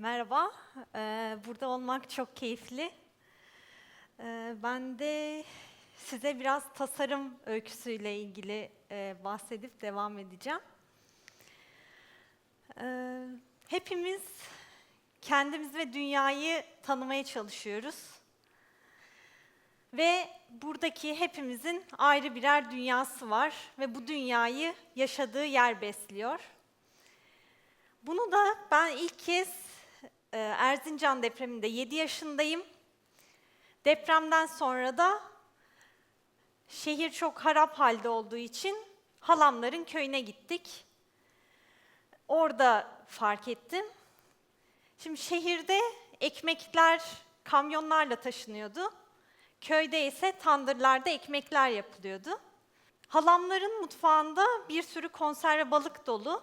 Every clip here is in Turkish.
Merhaba, ee, burada olmak çok keyifli. Ee, ben de size biraz tasarım öyküsüyle ilgili e, bahsedip devam edeceğim. Ee, hepimiz kendimizi ve dünyayı tanımaya çalışıyoruz. Ve buradaki hepimizin ayrı birer dünyası var ve bu dünyayı yaşadığı yer besliyor. Bunu da ben ilk kez Erzincan depreminde 7 yaşındayım. Depremden sonra da şehir çok harap halde olduğu için halamların köyüne gittik. Orada fark ettim. Şimdi şehirde ekmekler kamyonlarla taşınıyordu. Köyde ise tandırlarda ekmekler yapılıyordu. Halamların mutfağında bir sürü konserve balık dolu.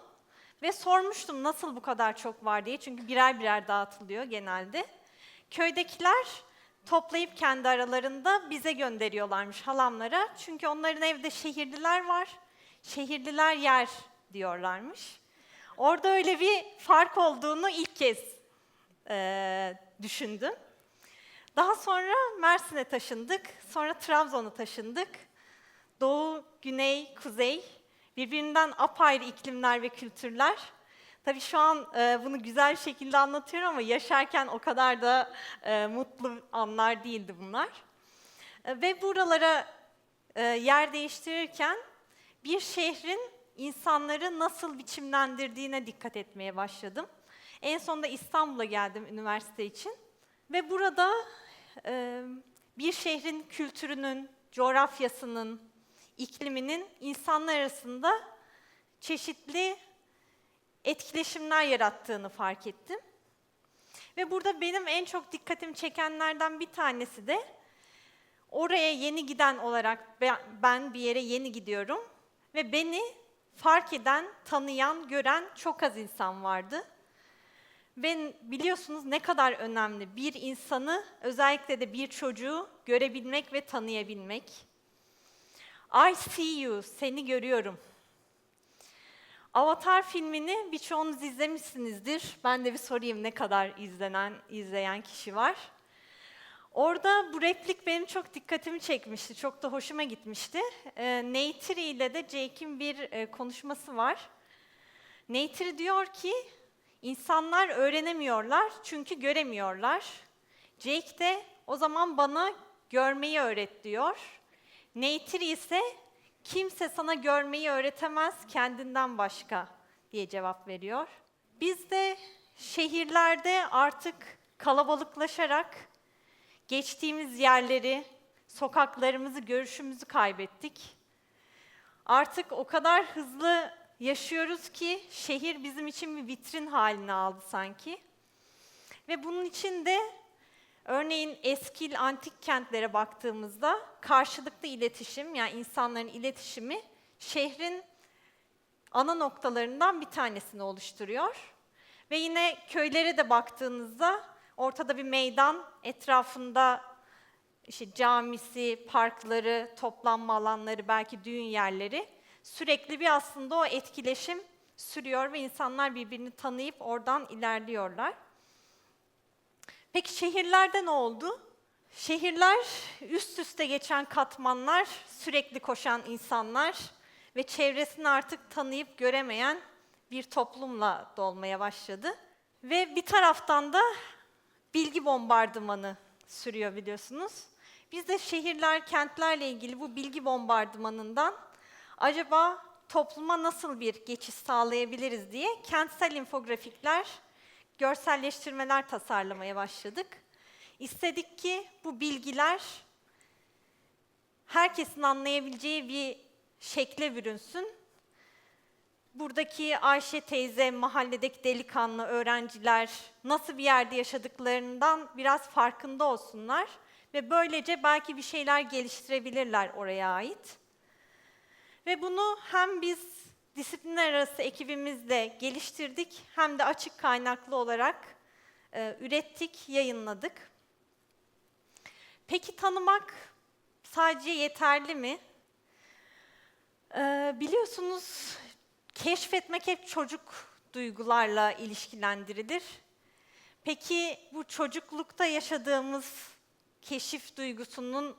Ve sormuştum nasıl bu kadar çok var diye. Çünkü birer birer dağıtılıyor genelde. Köydekiler toplayıp kendi aralarında bize gönderiyorlarmış halamlara. Çünkü onların evde şehirliler var. Şehirliler yer diyorlarmış. Orada öyle bir fark olduğunu ilk kez e, düşündüm. Daha sonra Mersin'e taşındık. Sonra Trabzon'a taşındık. Doğu, güney, kuzey birbirinden apayrı iklimler ve kültürler. Tabii şu an e, bunu güzel bir şekilde anlatıyorum ama yaşarken o kadar da e, mutlu anlar değildi bunlar. E, ve buralara yer değiştirirken bir şehrin insanları nasıl biçimlendirdiğine dikkat etmeye başladım. En sonunda İstanbul'a geldim üniversite için. Ve burada bir şehrin kültürünün, coğrafyasının, ikliminin insanlar arasında çeşitli etkileşimler yarattığını fark ettim. Ve burada benim en çok dikkatimi çekenlerden bir tanesi de oraya yeni giden olarak ben bir yere yeni gidiyorum ve beni fark eden, tanıyan, gören çok az insan vardı. Ve biliyorsunuz ne kadar önemli bir insanı, özellikle de bir çocuğu görebilmek ve tanıyabilmek. I see you, seni görüyorum. Avatar filmini birçoğunuz izlemişsinizdir. Ben de bir sorayım ne kadar izlenen, izleyen kişi var. Orada bu replik benim çok dikkatimi çekmişti, çok da hoşuma gitmişti. E, Neytiri ile de Jake'in bir e, konuşması var. Neytiri diyor ki, insanlar öğrenemiyorlar çünkü göremiyorlar. Jake de o zaman bana görmeyi öğret diyor. Neytiri ise kimse sana görmeyi öğretemez kendinden başka diye cevap veriyor. Biz de şehirlerde artık kalabalıklaşarak geçtiğimiz yerleri, sokaklarımızı, görüşümüzü kaybettik. Artık o kadar hızlı yaşıyoruz ki şehir bizim için bir vitrin haline aldı sanki. Ve bunun için de Örneğin eskil antik kentlere baktığımızda karşılıklı iletişim yani insanların iletişimi şehrin ana noktalarından bir tanesini oluşturuyor. Ve yine köylere de baktığınızda ortada bir meydan, etrafında işte camisi, parkları, toplanma alanları, belki düğün yerleri sürekli bir aslında o etkileşim sürüyor ve insanlar birbirini tanıyıp oradan ilerliyorlar. Peki şehirlerde ne oldu? Şehirler üst üste geçen katmanlar, sürekli koşan insanlar ve çevresini artık tanıyıp göremeyen bir toplumla dolmaya başladı. Ve bir taraftan da bilgi bombardımanı sürüyor biliyorsunuz. Biz de şehirler, kentlerle ilgili bu bilgi bombardımanından acaba topluma nasıl bir geçiş sağlayabiliriz diye kentsel infografikler görselleştirmeler tasarlamaya başladık. İstedik ki bu bilgiler herkesin anlayabileceği bir şekle bürünsün. Buradaki Ayşe teyze, mahalledeki delikanlı öğrenciler nasıl bir yerde yaşadıklarından biraz farkında olsunlar ve böylece belki bir şeyler geliştirebilirler oraya ait. Ve bunu hem biz disiplinler arası ekibimizle geliştirdik hem de açık kaynaklı olarak e, ürettik, yayınladık. Peki tanımak sadece yeterli mi? E, biliyorsunuz keşfetmek hep çocuk duygularla ilişkilendirilir. Peki bu çocuklukta yaşadığımız keşif duygusunun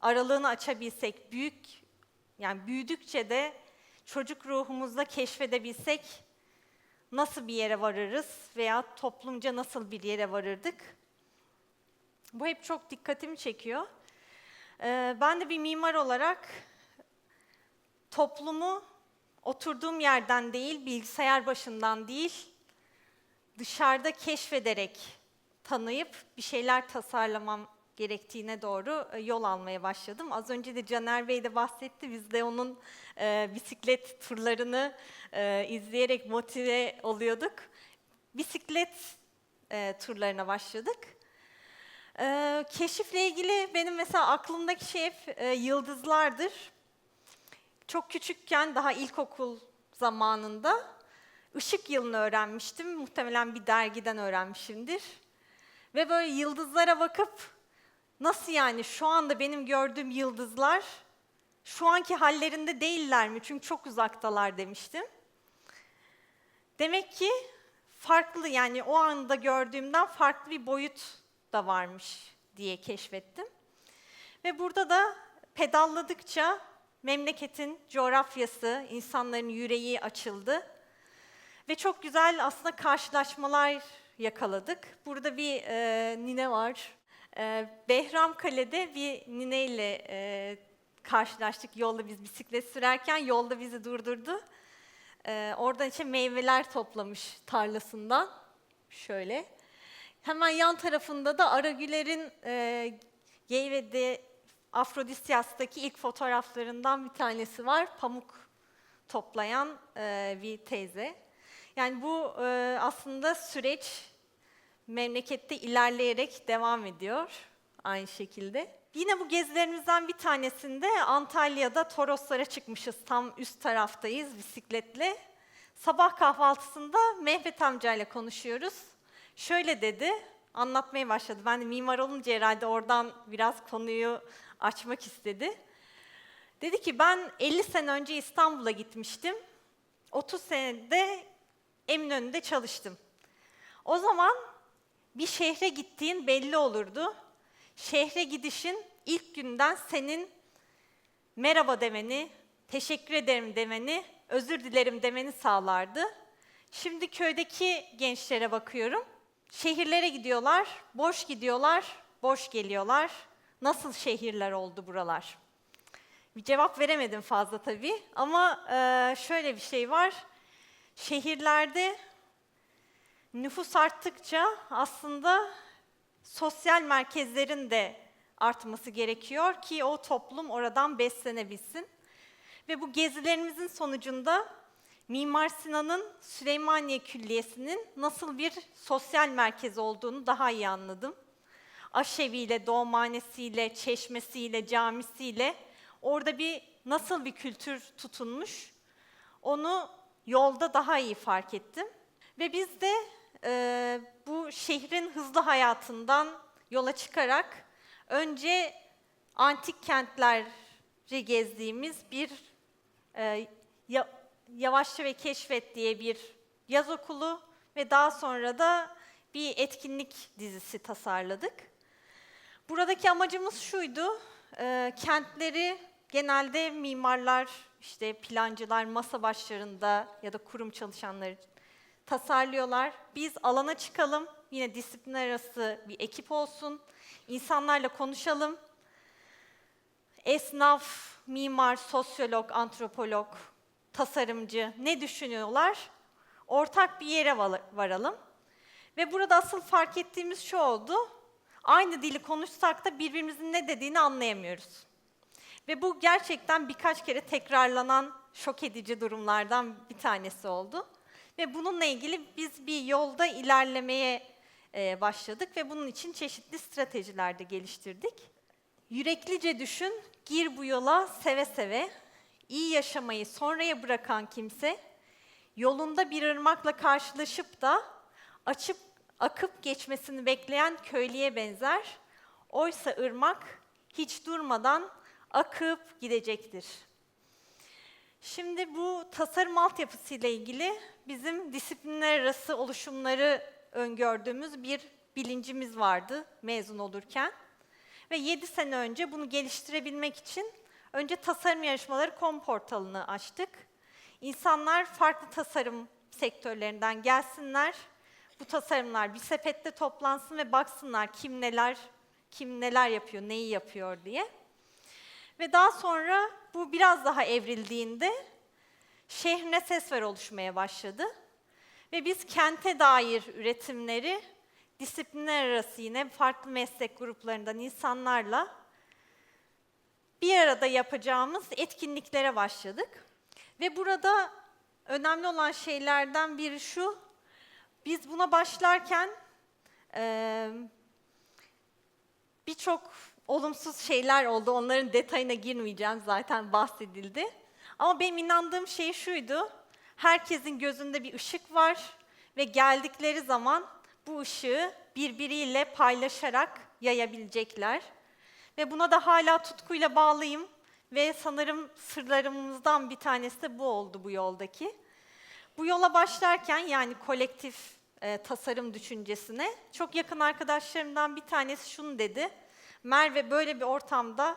aralığını açabilsek, büyük yani büyüdükçe de çocuk ruhumuzda keşfedebilsek nasıl bir yere varırız veya toplumca nasıl bir yere varırdık? Bu hep çok dikkatimi çekiyor. Ee, ben de bir mimar olarak toplumu oturduğum yerden değil, bilgisayar başından değil, dışarıda keşfederek tanıyıp bir şeyler tasarlamam gerektiğine doğru e, yol almaya başladım. Az önce de Caner Bey de bahsetti. Biz de onun e, bisiklet turlarını e, izleyerek motive oluyorduk. Bisiklet e, turlarına başladık. E, keşifle ilgili benim mesela aklımdaki şey hep e, yıldızlardır. Çok küçükken daha ilkokul zamanında ışık yılını öğrenmiştim. Muhtemelen bir dergiden öğrenmişimdir. Ve böyle yıldızlara bakıp nasıl yani şu anda benim gördüğüm yıldızlar şu anki hallerinde değiller mi? Çünkü çok uzaktalar demiştim. Demek ki farklı yani o anda gördüğümden farklı bir boyut da varmış diye keşfettim. Ve burada da pedalladıkça memleketin coğrafyası, insanların yüreği açıldı. Ve çok güzel aslında karşılaşmalar yakaladık. Burada bir e, nine var. E, Behram Kale'de bir nineyle e, karşılaştık. Yolda biz bisiklet sürerken yolda bizi durdurdu. E, oradan işte meyveler toplamış tarlasından. Şöyle. Hemen yan tarafında da Aragüler'in e, Geyve'de Afrodisyas'taki ilk fotoğraflarından bir tanesi var. Pamuk toplayan e, bir teyze. Yani bu e, aslında süreç memlekette ilerleyerek devam ediyor aynı şekilde. Yine bu gezilerimizden bir tanesinde Antalya'da Toroslara çıkmışız. Tam üst taraftayız bisikletle. Sabah kahvaltısında Mehmet amcayla konuşuyoruz. Şöyle dedi, anlatmaya başladı. Ben de mimar olunca herhalde oradan biraz konuyu açmak istedi. Dedi ki ben 50 sene önce İstanbul'a gitmiştim. 30 senede Eminönü'nde çalıştım. O zaman bir şehre gittiğin belli olurdu. Şehre gidişin ilk günden senin merhaba demeni, teşekkür ederim demeni, özür dilerim demeni sağlardı. Şimdi köydeki gençlere bakıyorum. Şehirlere gidiyorlar, boş gidiyorlar, boş geliyorlar. Nasıl şehirler oldu buralar? Bir cevap veremedim fazla tabii ama şöyle bir şey var. Şehirlerde nüfus arttıkça aslında sosyal merkezlerin de artması gerekiyor ki o toplum oradan beslenebilsin. Ve bu gezilerimizin sonucunda Mimar Sinan'ın Süleymaniye Külliyesi'nin nasıl bir sosyal merkez olduğunu daha iyi anladım. Aşeviyle, doğumhanesiyle, çeşmesiyle, camisiyle orada bir nasıl bir kültür tutunmuş onu yolda daha iyi fark ettim. Ve biz de e, bu şehrin hızlı hayatından yola çıkarak önce antik kentleri gezdiğimiz bir e, ya, Yavaşça ve Keşfet diye bir yaz okulu ve daha sonra da bir etkinlik dizisi tasarladık. Buradaki amacımız şuydu, e, kentleri genelde mimarlar, işte plancılar masa başlarında ya da kurum çalışanları tasarlıyorlar. Biz alana çıkalım, yine disiplinler arası bir ekip olsun, insanlarla konuşalım. Esnaf, mimar, sosyolog, antropolog, tasarımcı ne düşünüyorlar? Ortak bir yere varalım. Ve burada asıl fark ettiğimiz şu oldu. Aynı dili konuşsak da birbirimizin ne dediğini anlayamıyoruz. Ve bu gerçekten birkaç kere tekrarlanan şok edici durumlardan bir tanesi oldu. Ve bununla ilgili biz bir yolda ilerlemeye e, başladık ve bunun için çeşitli stratejiler de geliştirdik. Yüreklice düşün, gir bu yola seve seve. İyi yaşamayı sonraya bırakan kimse, yolunda bir ırmakla karşılaşıp da açıp akıp geçmesini bekleyen köylüye benzer. Oysa ırmak hiç durmadan akıp gidecektir. Şimdi bu tasarım altyapısı ile ilgili bizim disiplinler arası oluşumları öngördüğümüz bir bilincimiz vardı mezun olurken. Ve 7 sene önce bunu geliştirebilmek için önce tasarım yarışmaları kom portalını açtık. İnsanlar farklı tasarım sektörlerinden gelsinler. Bu tasarımlar bir sepette toplansın ve baksınlar kim neler kim neler yapıyor, neyi yapıyor diye. Ve daha sonra bu biraz daha evrildiğinde şehrine ses ver oluşmaya başladı. Ve biz kente dair üretimleri disiplinler arası yine farklı meslek gruplarından insanlarla bir arada yapacağımız etkinliklere başladık. Ve burada önemli olan şeylerden biri şu, biz buna başlarken birçok olumsuz şeyler oldu. Onların detayına girmeyeceğim zaten bahsedildi. Ama benim inandığım şey şuydu. Herkesin gözünde bir ışık var ve geldikleri zaman bu ışığı birbiriyle paylaşarak yayabilecekler. Ve buna da hala tutkuyla bağlıyım ve sanırım sırlarımızdan bir tanesi de bu oldu bu yoldaki. Bu yola başlarken yani kolektif e, tasarım düşüncesine çok yakın arkadaşlarımdan bir tanesi şunu dedi. Merve böyle bir ortamda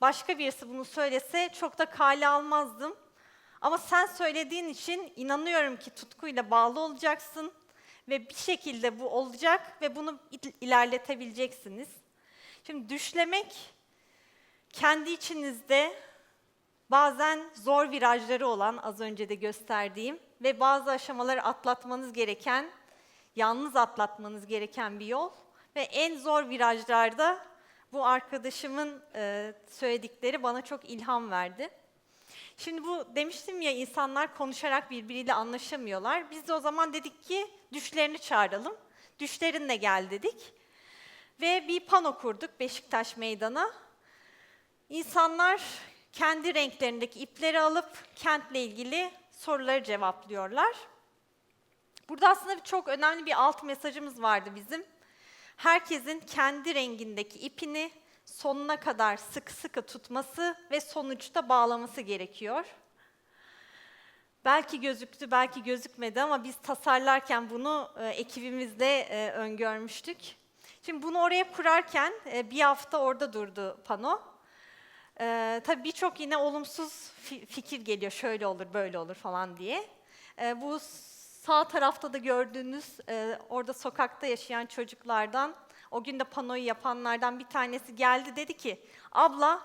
başka birisi bunu söylese çok da kale almazdım. Ama sen söylediğin için inanıyorum ki tutkuyla bağlı olacaksın ve bir şekilde bu olacak ve bunu il- ilerletebileceksiniz. Şimdi düşlemek kendi içinizde bazen zor virajları olan az önce de gösterdiğim ve bazı aşamaları atlatmanız gereken, yalnız atlatmanız gereken bir yol ve en zor virajlarda bu arkadaşımın e, söyledikleri bana çok ilham verdi. Şimdi bu demiştim ya insanlar konuşarak birbiriyle anlaşamıyorlar. Biz de o zaman dedik ki düşlerini çağıralım. Düşlerinle gel dedik. Ve bir pano kurduk Beşiktaş Meydan'a. İnsanlar kendi renklerindeki ipleri alıp kentle ilgili soruları cevaplıyorlar. Burada aslında çok önemli bir alt mesajımız vardı bizim. Herkesin kendi rengindeki ipini sonuna kadar sıkı sıkı tutması ve sonuçta bağlaması gerekiyor. Belki gözüktü, belki gözükmedi ama biz tasarlarken bunu e, ekibimizle e, öngörmüştük. Şimdi bunu oraya kurarken e, bir hafta orada durdu pano. E, tabii birçok yine olumsuz fi- fikir geliyor, şöyle olur, böyle olur falan diye. E, bu sağ tarafta da gördüğünüz e, orada sokakta yaşayan çocuklardan, o gün de panoyu yapanlardan bir tanesi geldi dedi ki, abla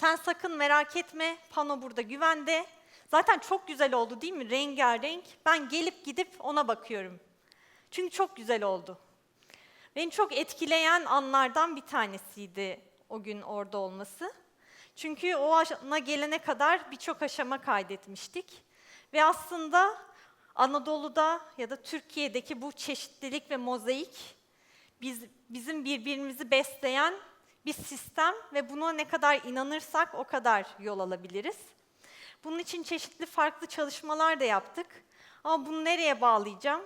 sen sakın merak etme, pano burada güvende. Zaten çok güzel oldu değil mi? Rengarenk. Ben gelip gidip ona bakıyorum. Çünkü çok güzel oldu. Beni çok etkileyen anlardan bir tanesiydi o gün orada olması. Çünkü o ana gelene kadar birçok aşama kaydetmiştik. Ve aslında Anadolu'da ya da Türkiye'deki bu çeşitlilik ve mozaik biz, bizim birbirimizi besleyen bir sistem ve buna ne kadar inanırsak o kadar yol alabiliriz. Bunun için çeşitli farklı çalışmalar da yaptık. Ama bunu nereye bağlayacağım?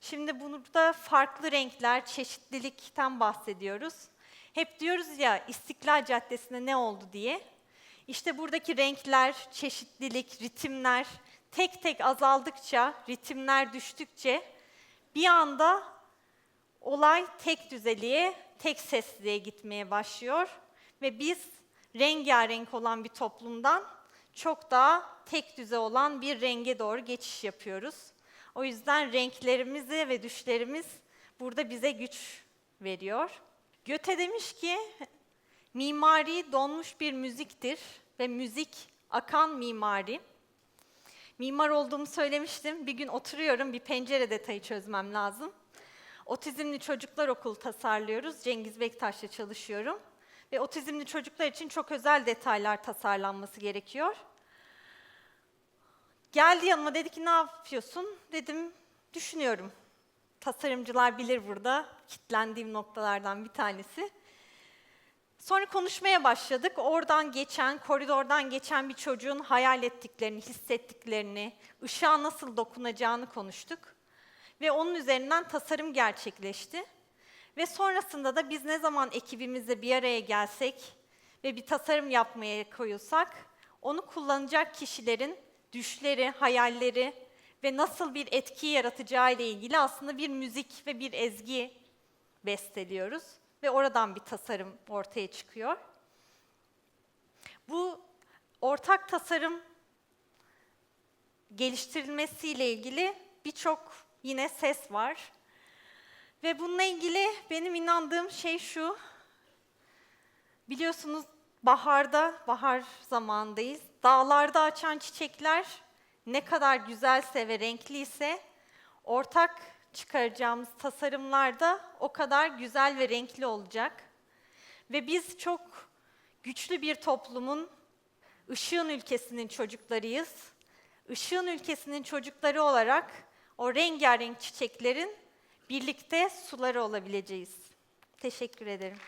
Şimdi burada farklı renkler, çeşitlilikten bahsediyoruz. Hep diyoruz ya İstiklal Caddesi'ne ne oldu diye. İşte buradaki renkler, çeşitlilik, ritimler tek tek azaldıkça, ritimler düştükçe bir anda olay tek düzeliğe, tek sesliğe gitmeye başlıyor ve biz rengarenk olan bir toplumdan çok daha tek düze olan bir renge doğru geçiş yapıyoruz. O yüzden renklerimizi ve düşlerimiz burada bize güç veriyor. Göte demiş ki, mimari donmuş bir müziktir ve müzik akan mimari. Mimar olduğumu söylemiştim. Bir gün oturuyorum, bir pencere detayı çözmem lazım. Otizmli çocuklar okulu tasarlıyoruz. Cengiz Bektaş'la çalışıyorum. Ve otizmli çocuklar için çok özel detaylar tasarlanması gerekiyor. Geldi yanıma dedi ki ne yapıyorsun? Dedim düşünüyorum. Tasarımcılar bilir burada. Kitlendiğim noktalardan bir tanesi. Sonra konuşmaya başladık. Oradan geçen, koridordan geçen bir çocuğun hayal ettiklerini, hissettiklerini, ışığa nasıl dokunacağını konuştuk. Ve onun üzerinden tasarım gerçekleşti. Ve sonrasında da biz ne zaman ekibimizle bir araya gelsek ve bir tasarım yapmaya koyulsak, onu kullanacak kişilerin düşleri, hayalleri ve nasıl bir etki yaratacağı ile ilgili aslında bir müzik ve bir ezgi besteliyoruz ve oradan bir tasarım ortaya çıkıyor. Bu ortak tasarım geliştirilmesiyle ilgili birçok yine ses var. Ve bununla ilgili benim inandığım şey şu. Biliyorsunuz baharda, bahar zamandayız. Dağlarda açan çiçekler ne kadar güzelse ve renkliyse ortak çıkaracağımız tasarımlar da o kadar güzel ve renkli olacak. Ve biz çok güçlü bir toplumun, ışığın ülkesinin çocuklarıyız. Işığın ülkesinin çocukları olarak o rengarenk çiçeklerin birlikte suları olabileceğiz. Teşekkür ederim.